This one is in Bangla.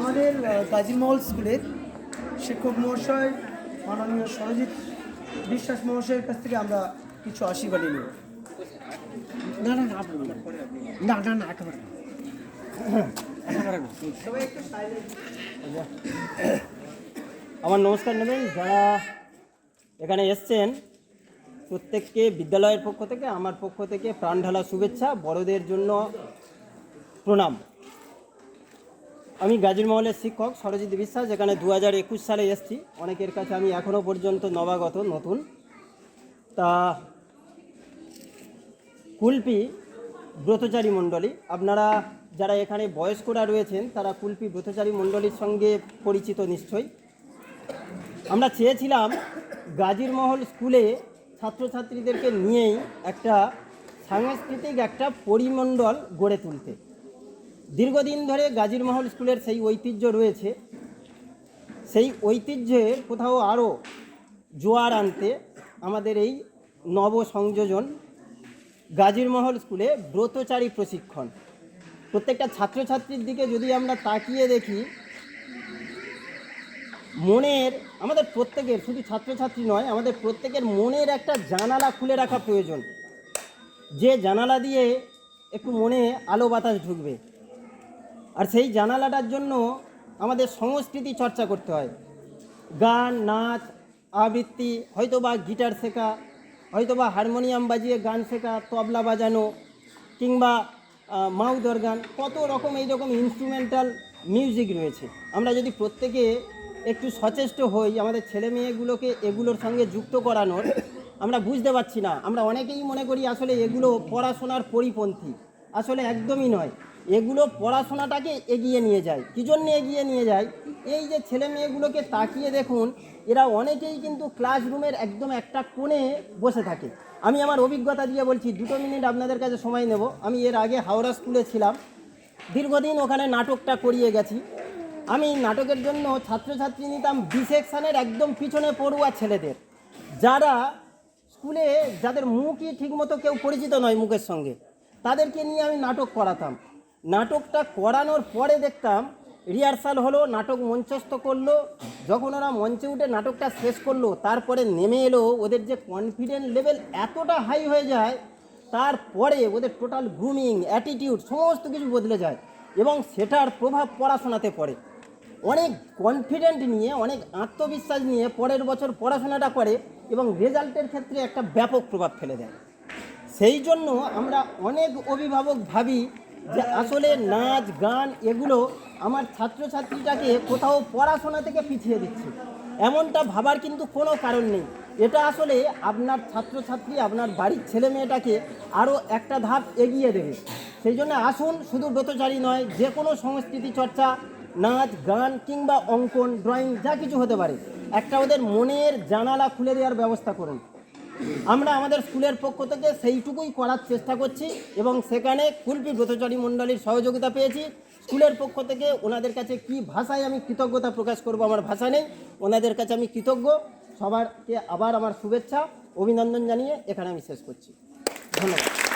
আমাদের গাজীমহল স্কুলের শিক্ষক মহাশয় মাননীয় সরজিৎ বিশ্বাস মহাশয়ের কাছ থেকে আমরা কিছু আশীর্বাদ নিব না না না না না না একেবারে আমার নমস্কার নেবেন। যারা এখানে এসছেন প্রত্যেককে বিদ্যালয়ের পক্ষ থেকে আমার পক্ষ থেকে প্রাণ ঢালা শুভেচ্ছা বড়দের জন্য প্রণাম। আমি গাজীর মহলের শিক্ষক সরজিৎ বিশ্বাস, যেখানে দু হাজার একুশ সালে এসেছি। অনেকের কাছে আমি এখনও পর্যন্ত নবাগত, নতুন। তা কুলপি ব্রতচারী মণ্ডলী, আপনারা যারা এখানে বয়স্করা রয়েছেন, তারা কুলপি ব্রতচারী মণ্ডলীর সঙ্গে পরিচিত নিশ্চয়ই। আমরা চেয়েছিলাম গাজীর মহল স্কুলে ছাত্রছাত্রীদেরকে নিয়েই একটা সাংস্কৃতিক একটা পরিমণ্ডল গড়ে তুলতে। দীর্ঘদিন ধরে গাজীর মহল স্কুলের সেই ঐতিহ্য রয়েছে। সেই ঐতিহ্যের কোথাও আরও জোয়ার আনতে আমাদের এই নব সংযোজন গাজীর মহল স্কুলে ব্রতচারী প্রশিক্ষণ। প্রত্যেকটা ছাত্রছাত্রীর দিকে যদি আমরা তাকিয়ে দেখি, মনের, আমাদের প্রত্যেকের, শুধু ছাত্রছাত্রী নয়, আমাদের প্রত্যেকের মনের একটা জানালা খুলে রাখা প্রয়োজন। যে জানালা দিয়ে একটু মনে আলো বাতাস ঢুকবে। আর সেই জানালাটার জন্য আমাদের সংস্কৃতি চর্চা করতে হয়। গান, নাচ, আবৃত্তি হয়তো বা গিটার শেখা হয়তো বা হারমোনিয়াম বাজিয়ে গান শেখা, তবলা বাজানো, কিংবা মাউদর গান, কত রকম এইরকম ইনস্ট্রুমেন্টাল মিউজিক রয়েছে। আমরা যদি প্রত্যেকে একটু সচেষ্ট হই, আমাদের ছেলে মেয়েগুলোকে এগুলোর সঙ্গে যুক্ত করানোর, আমরা বুঝতে পারছি না। আমরা অনেকেই মনে করি আসলে এগুলো পড়াশোনার পরিপন্থী। আসলে একদমই নয়। এগুলো পড়াশোনাটাকে এগিয়ে নিয়ে যায়। কী জন্য এগিয়ে নিয়ে যায়? এই যে ছেলে মেয়েগুলোকে তাকিয়ে দেখুন, এরা অনেকেই কিন্তু ক্লাসরুমের একদম একটা কোণে বসে থাকে। আমি আমার অভিজ্ঞতা দিয়ে বলছি, দুটো মিনিট আপনাদের কাছে সময় নেব। আমি এর আগে হাওড়া স্কুলে ছিলাম। দীর্ঘদিন ওখানে নাটকটা করিয়ে গেছি। আমি নাটকের জন্য ছাত্রছাত্রী নিতাম বি সেকশানের একদম পিছনে পড়ুয়া ছেলেদের। যারা স্কুলে যাদের মুখই ঠিকমতো কেউ পরিচিত নয় মুখের সঙ্গে, তাদেরকে নিয়ে আমি নাটক করাতাম। নাটকটা করানোর পরে দেখতাম রিহার্সাল হলো, নাটক মঞ্চস্থ করল যখন ওরা মঞ্চে উঠে নাটকটা শেষ করল, তারপরে নেমে এলো, ওদের যে কনফিডেন্ট লেভেল এতটা হাই হয়ে যায়, তারপরে ওদের টোটাল গ্রুমিং অ্যাটিটিউড সমস্ত কিছু বদলে যায় এবং সেটার প্রভাব পড়াশোনাতে পড়ে। অনেক কনফিডেন্ট নিয়ে, অনেক আত্মবিশ্বাস নিয়ে পরের বছর পড়াশোনাটা করে এবং রেজাল্টের ক্ষেত্রে একটা ব্যাপক প্রভাব ফেলে দেয়। সেই জন্য আমরা অনেক অভিভাবক ভাবি যে আসলে নাচ, গান এগুলো আমার ছাত্রছাত্রীটাকে কোথাও পড়াশোনা থেকে পিছিয়ে দিচ্ছে। এমনটা ভাবার কিন্তু কোনো কারণ নেই। এটা আসলে আপনার ছাত্রছাত্রী, আপনার বাড়ির ছেলে মেয়েটাকে আরও একটা ধাপ এগিয়ে দেবে। সেই জন্য আসুন, শুধু ব্রতচারী নয়, যে কোনো সংস্কৃতি চর্চা, নাচ, গান কিংবা অঙ্কন, ড্রয়িং, যা কিছু হতে পারে, একটা ওদের মনের জানালা খুলে দেওয়ার ব্যবস্থা করুন। আমরা আমাদের স্কুলের পক্ষ থেকে সেইটুকুই করার চেষ্টা করছি এবং সেখানে কুলপি ব্রতচারী মণ্ডলীর সহযোগিতা পেয়েছি। স্কুলের পক্ষ থেকে ওনাদের কাছে কি ভাষায় আমি কৃতজ্ঞতা প্রকাশ করব আমার ভাষা নেই, ওনাদের কাছে আমি কৃতজ্ঞ। সবারকে আবার আমার শুভেচ্ছা, অভিনন্দন জানিয়ে এখানে আমি শেষ করছি। ধন্যবাদ।